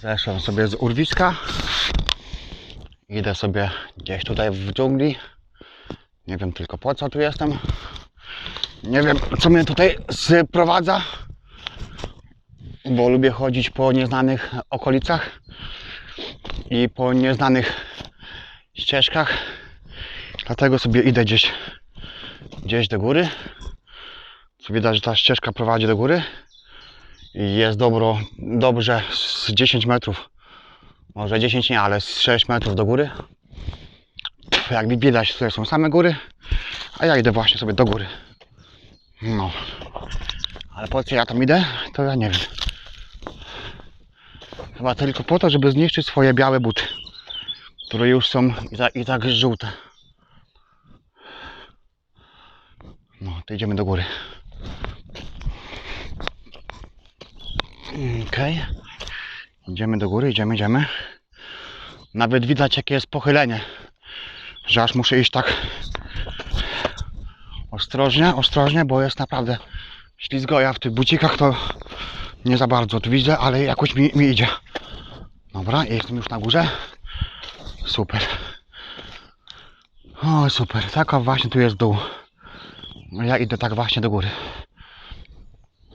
Zeszłem sobie z urwiska. Idę sobie gdzieś tutaj w dżungli. Nie wiem tylko po co tu jestem. Nie wiem co mnie tutaj sprowadza. Bo lubię chodzić po nieznanych okolicach i po nieznanych ścieżkach. Dlatego sobie idę gdzieś, gdzieś do góry. Co widać, że ta ścieżka prowadzi do góry. I jest dobro, dobrze z 10 metrów. Może 10 nie, ale z 6 metrów do góry. Jak widać, tutaj są same góry. A ja idę właśnie sobie do góry. No. Ale po co ja tam idę, to ja nie wiem. Chyba tylko po to, żeby zniszczyć swoje białe buty. Które już są i tak, i tak żółte. No, to idziemy do góry. Okej. Idziemy do góry, idziemy, idziemy. Nawet widać jakie jest pochylenie. Że aż muszę iść tak ostrożnie, ostrożnie, bo jest naprawdę ślizgo. Ja w tych bucikach to nie za bardzo tu widzę, ale jakoś mi, mi idzie. Dobra, jestem już na górze. Super. O, super. Taka właśnie tu jest dół. Ja idę tak właśnie do góry.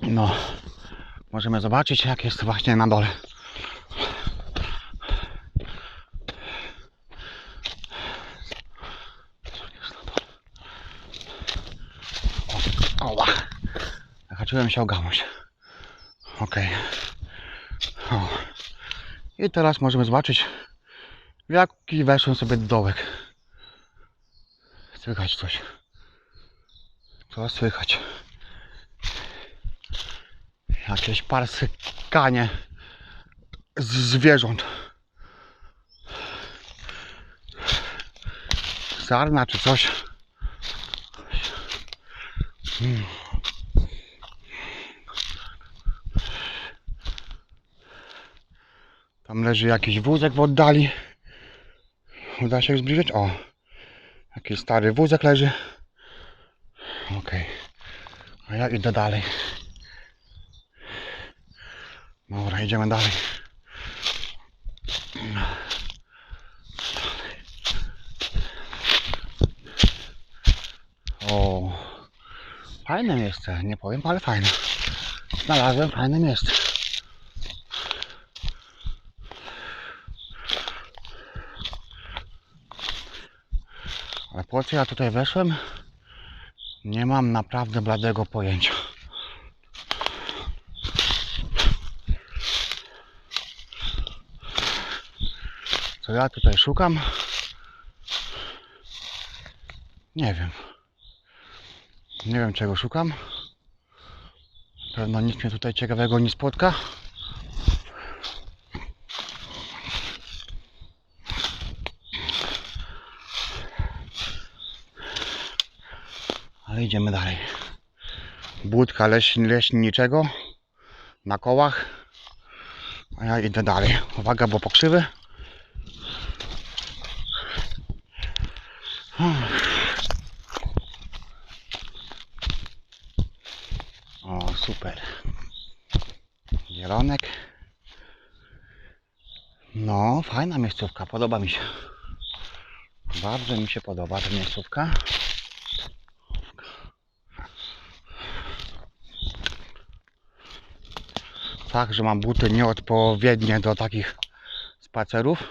No. Możemy zobaczyć, jak jest właśnie na dole. Oła. Zahaczyłem się o gałąź. Okej. O. I teraz możemy zobaczyć, w jaki weszłem sobie dołek. Słychać coś. Co słychać? Jakieś parskanie z zwierząt. Sarna czy coś. Hmm. Tam leży jakiś wózek w oddali. Uda się zbliżyć? O! Jakiś stary wózek leży. Okej. A ja idę dalej. Dobra, idziemy dalej. O, fajne miejsce, nie powiem, ale fajne. Znalazłem fajne miejsce. Ale po co ja tutaj weszłem? Nie mam naprawdę bladego pojęcia. Co ja tutaj szukam? Nie wiem. Nie wiem czego szukam. Pewno nic mnie tutaj ciekawego nie spotka. Ale idziemy dalej. Budka leś, leśniczego na kołach. A ja idę dalej. Uwaga, bo pokrzywy. O, super. Zielonek. No, fajna miejscówka, podoba mi się. Bardzo mi się podoba ta miejscówka. Fakt, że mam buty nieodpowiednie do takich spacerów.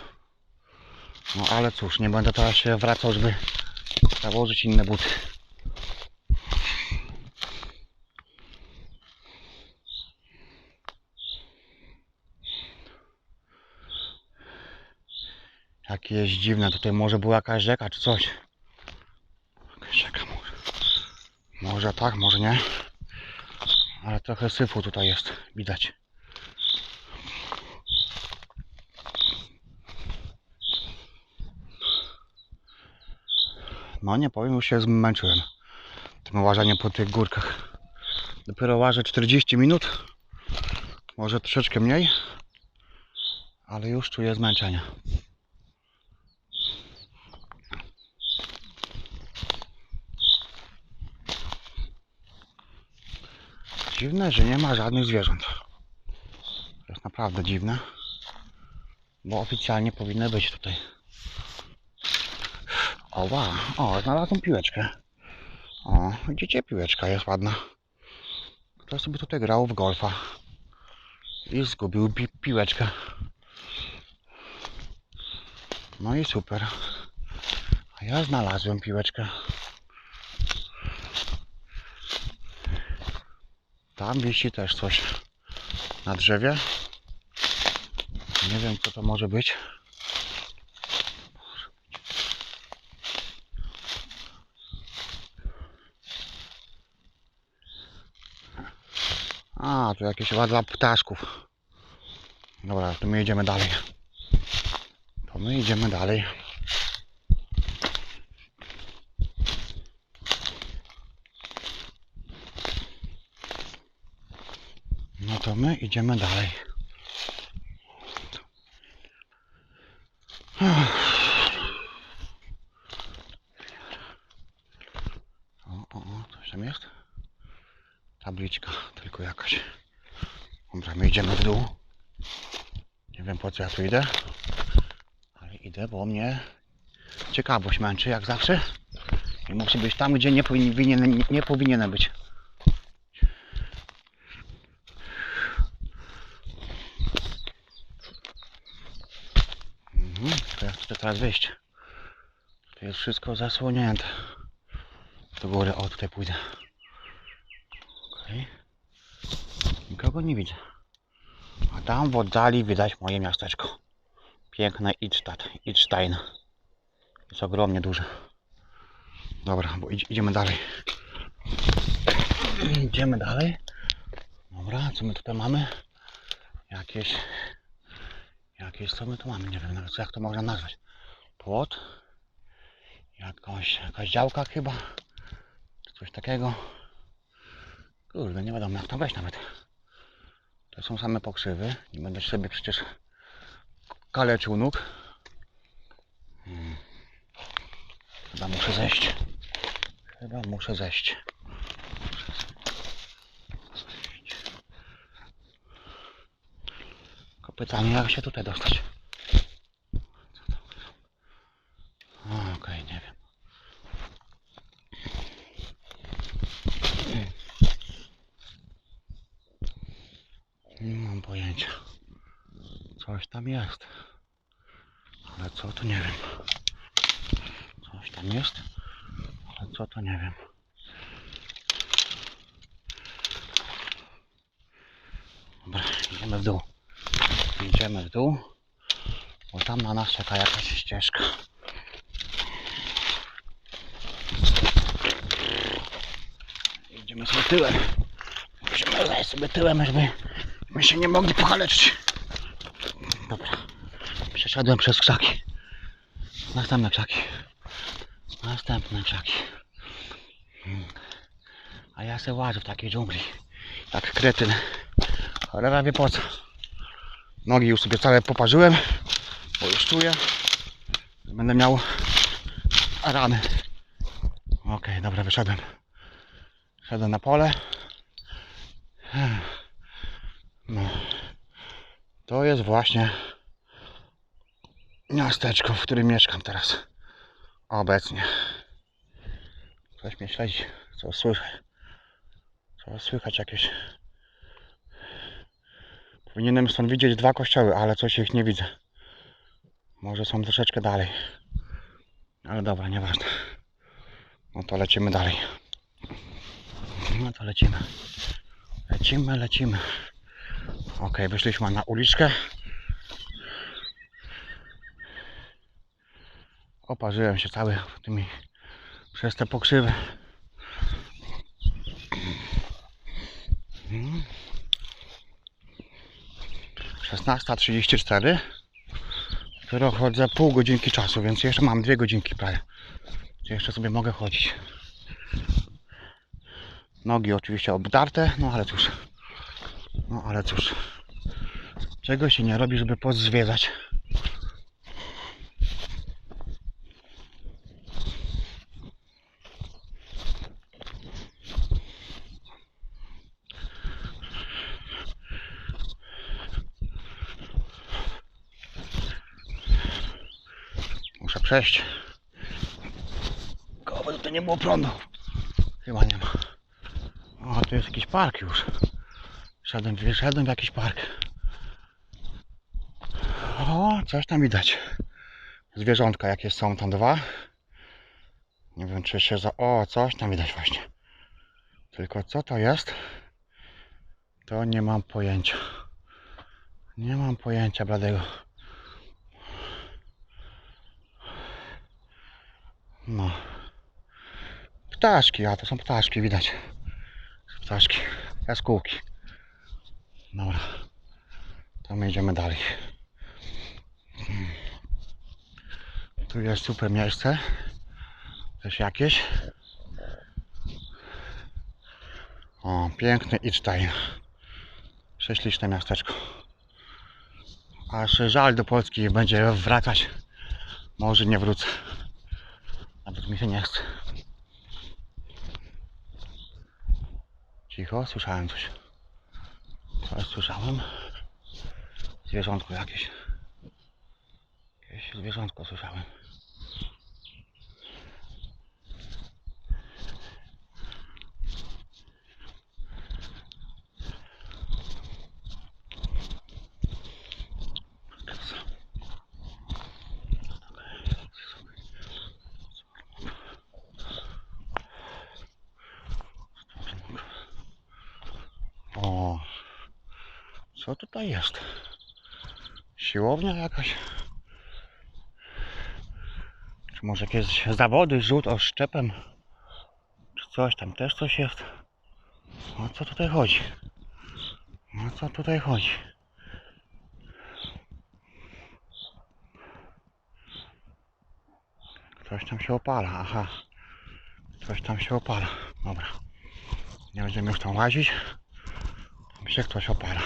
No ale cóż, nie będę teraz się wracał, żeby założyć inne buty. Jakie jest dziwne, tutaj może była jakaś rzeka czy coś. Jakaś rzeka może. Może tak, może nie. Ale trochę syfu tutaj jest, widać. No nie powiem, już się zmęczyłem tym łażeniem po tych górkach. Dopiero łażę 40 minut, może troszeczkę mniej, ale już czuję zmęczenie. Dziwne, że nie ma żadnych zwierząt. To jest naprawdę dziwne. Bo oficjalnie powinny być tutaj. O, wow. o, znalazłem piłeczkę. O, widzicie, piłeczka jest ładna. Ktoś sobie tutaj grał w golfa. I zgubił pi piłeczkę. No i super. A ja znalazłem piłeczkę. Tam wisi też coś na drzewie. Nie wiem co to może być. A, tu jakieś ładla ptaszków. Dobra, to my idziemy dalej. To my idziemy dalej. No to my idziemy dalej. O, o, o, coś tam jest? Tabliczka, tylko jakaś. Dobra, my idziemy w dół. Nie wiem po co ja tu idę, ale idę, bo mnie ciekawość męczy, jak zawsze. I musi być tam, gdzie nie powinien, nie, nie powinienem być. Mhm, to jak chcę teraz wyjść? To jest wszystko zasłonięte. Do góry, o tutaj pójdę. Okej. Nikogo nie widzę. A tam w oddali widać moje miasteczko. Piękne Idstadt, Idstein. Jest ogromnie duże. Dobra, bo idź, idziemy dalej. Idziemy dalej. Dobra, co my tutaj mamy? Jakieś... Jakieś, co my tu mamy? Nie wiem nawet, jak to można nazwać. Płot. Jakąś, jakaś działka chyba. Coś takiego. Kurde, nie wiadomo jak tam wejść nawet. To są same pokrzywy. Nie będę sobie przecież kaleczył nóg. Hmm. Chyba muszę zejść. Chyba muszę zejść. Tylko pytanie jak się tutaj dostać. Co tam? O, Okej, nie wiem. Nie mam pojęcia. Coś tam jest. Ale co to nie wiem. Coś tam jest. Ale co to nie wiem. Dobra, idziemy w dół. Idziemy w dół. Bo tam na nas czeka jakaś ścieżka. Idziemy sobie tyłem. Musimy sobie tyłem, żeby my się nie mogli pokaleczyć. Przeszedłem przez krzaki. Następne krzaki. Następne krzaki. Hmm. A ja se łażę w takiej dżungli. Jak kretyn. Cholera wie po co. Nogi już sobie całe poparzyłem. Bo już czuję. Będę miał rany. Okej, dobra, wyszedłem. Szedłem na pole. No. To jest właśnie miasteczko, w którym mieszkam teraz. Obecnie. Coś mnie śledzi. Co słychać? Co słychać jakieś. Powinienem stąd widzieć dwa kościoły, ale coś ich nie widzę. Może są troszeczkę dalej. Ale dobra, nieważne. No to lecimy dalej. No to lecimy. Lecimy, lecimy. Ok, wyszliśmy na uliczkę. Oparzyłem się cały tymi przez te pokrzywy. Mm. 16.34 Dopiero chodzę pół godzinki czasu, więc jeszcze mam dwie godzinki prawie. Jeszcze sobie mogę chodzić. Nogi oczywiście obdarte, no ale cóż. No ale cóż. Czego się nie robi, żeby pozwiedzać. Muszę przejść. Kogo tutaj nie było prądu? Chyba nie ma. O, tu jest jakiś park już. Szedłem, wyszedłem w jakiś park. O, coś tam widać. Zwierzątka jakie są tam dwa. Nie wiem czy się za... O, coś tam widać właśnie. Tylko co to jest? To nie mam pojęcia. Nie mam pojęcia bladego. No. Ptaszki, a to są ptaszki, widać. Ptaszki, jaskółki. Dobra. To my idziemy dalej. Tu jest super miejsce. Też jakieś. O, piękny Idstein. Prześliczne miasteczko. Aż żal do Polski będzie wracać. Może nie wrócę. Nawet mi się nie chce. Cicho, słyszałem coś. Coś słyszałem. Zwierzątko jakieś. Jakieś zwierzątko słyszałem. O, co tutaj jest? Siłownia jakaś? Czy może jakieś zawody, rzut oszczepem? Czy coś tam też coś jest? O co tutaj chodzi? O co tutaj chodzi? Ktoś tam się opala, aha. Ktoś tam się opala. Dobra. Nie będziemy już tam łazić. Tam się ktoś opala.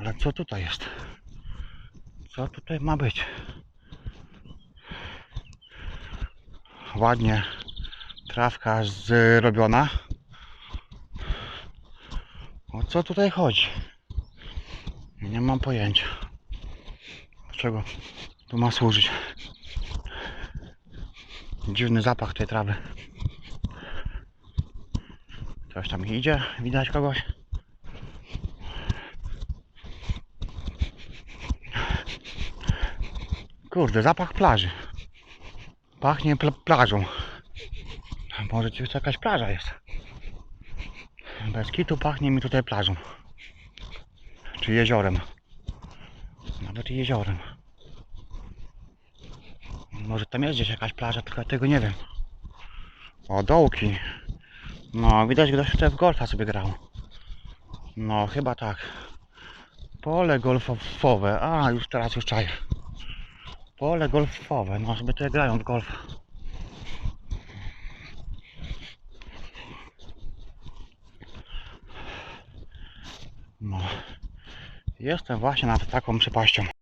Ale co tutaj jest? Co tutaj ma być? Ładnie trawka zrobiona. O co tutaj chodzi? Nie mam pojęcia. Do czego tu ma służyć? Dziwny zapach tej trawy. Ktoś tam idzie, widać kogoś. Kurde, zapach plaży. Pachnie pla plażą. Może to jakaś plaża jest. Bez kitu pachnie mi tutaj plażą. Czy jeziorem. Nawet jeziorem. Może tam jest gdzieś jakaś plaża, tylko tego nie wiem. O, dołki. No, widać, ktoś tutaj w golfa sobie grał. No, chyba tak. Pole golfowe. A, już teraz już czaję. Pole golfowe. No, sobie tutaj grają w. No. Jestem właśnie nad taką przepaścią.